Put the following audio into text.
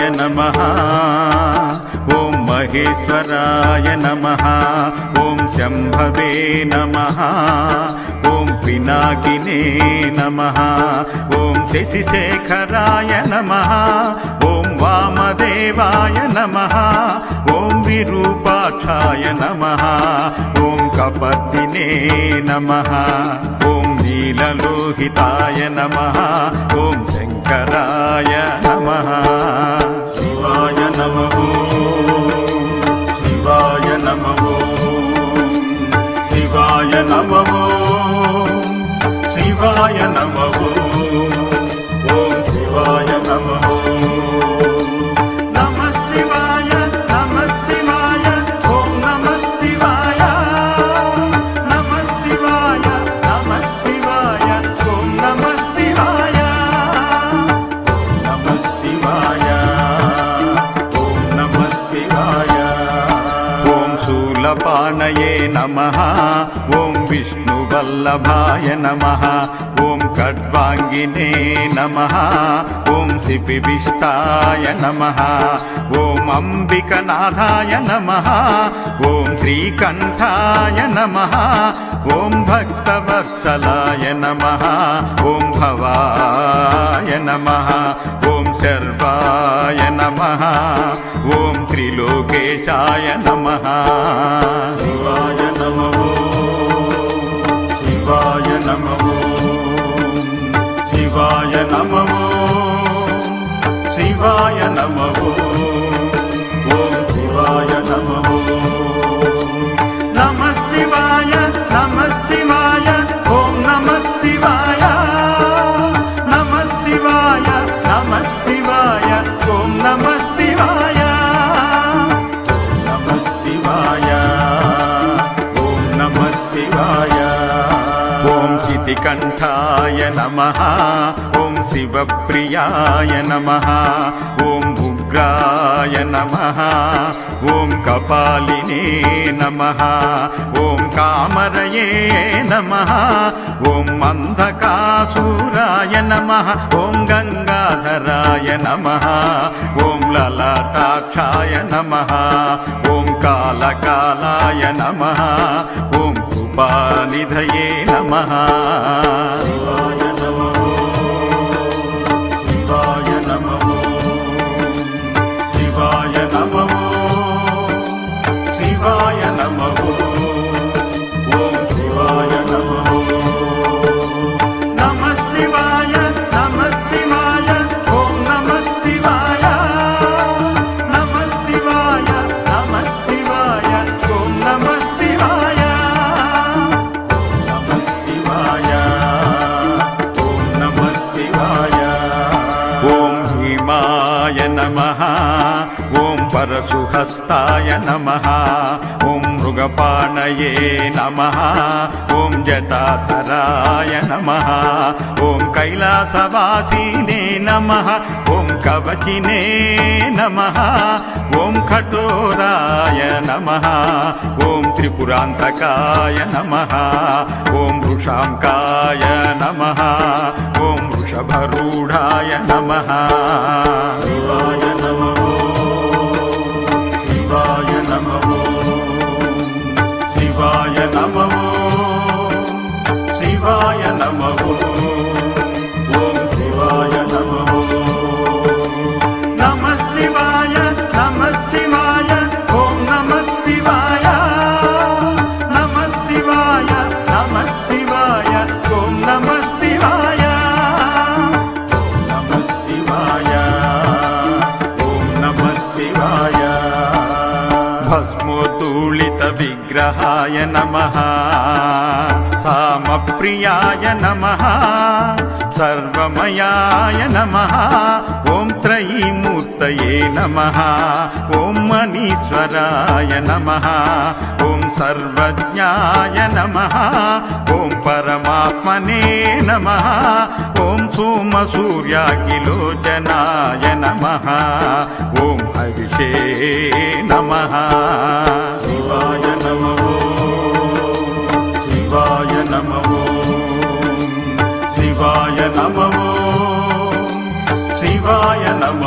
నమ. ఓం మహేశ్వరాయ నమ. ఓం శంభవే నమ. ఓం పినాకినే నమ. ఓం శశిశేఖరాయ నమ. ఓం వామదేవాయ నమ. ఓం విరూపాక్షాయ నమ. ఓం కపర్దినే నమ. ఓం నీలలోహితాయ నమ. ఓం శంకరాయ నమ. శివాయ నమో. శివాయ నమో. నమ. ఓం విష్ణు నమ ఓం ఖడ్వాంగినే నమ ఓం శిపివిష్టాయ నమ ఓం అంబికనాథాయ నమ ఓం శ్రీకంఠాయ నమ ఓం భక్తవత్సలాయ నమ ఓం భవాయ నమ ఓం శర్వాయ నమ ఓం త్రిలోకేశాయ నమ శివాయ నమ శివాయ నమో. శివాయ నమో. శివాయ నమో. ఓం శివాయ నమో. నమ శివాయ నమ శివాయ. ఓం నమ శివాయ. నమ శివాయ నమ శివాయ. ఓం నమ శివాయ. శితికంఠాయ నమ. ఓం శివప్రియాయ నమ. ఓం ఉగ్రాయ నమ. ఓం కపాలినే నమ. ఓం కామరయే నమ. ఓం అంధకాసూరాయ నమ. ఓం గంగాధరాయ నమ. ఓం లలాటాక్షాయ నమ. ఓం కాళకాలాయ నమ. ఓం కృపానిధయే నమ. శివాయ ఓం భీమాయ నమ ఓం పరశుహస్తాయ నమ ఓం మృగపాణయే నమ ఓం జటాధరాయ నమ ఓం కైలాసవాసినే నమ ఓం కవచినే నమ ఓం కఠోరాయ నమ ఓం త్రిపురాంతకాయ నమ ఓం వృషాంకాయ నమ ఓం శివాయ నమ. శివాయ భస్మోతూళిత విగ్రహాయ నమ సామప్రియాయ నమ సర్వమయాయ నమ ఓం త్రయీమూర్తయే నమ ఓం మనీశ్వరాయ నమ ఓం సర్వజ్ఞాయ నమ ఓం పరమాత్మనే నమ ఓం సోమసూర్యాకిలోచనాయ నమ ఓం హరిషే నమ శివాయ నమ. శివాయ నమ.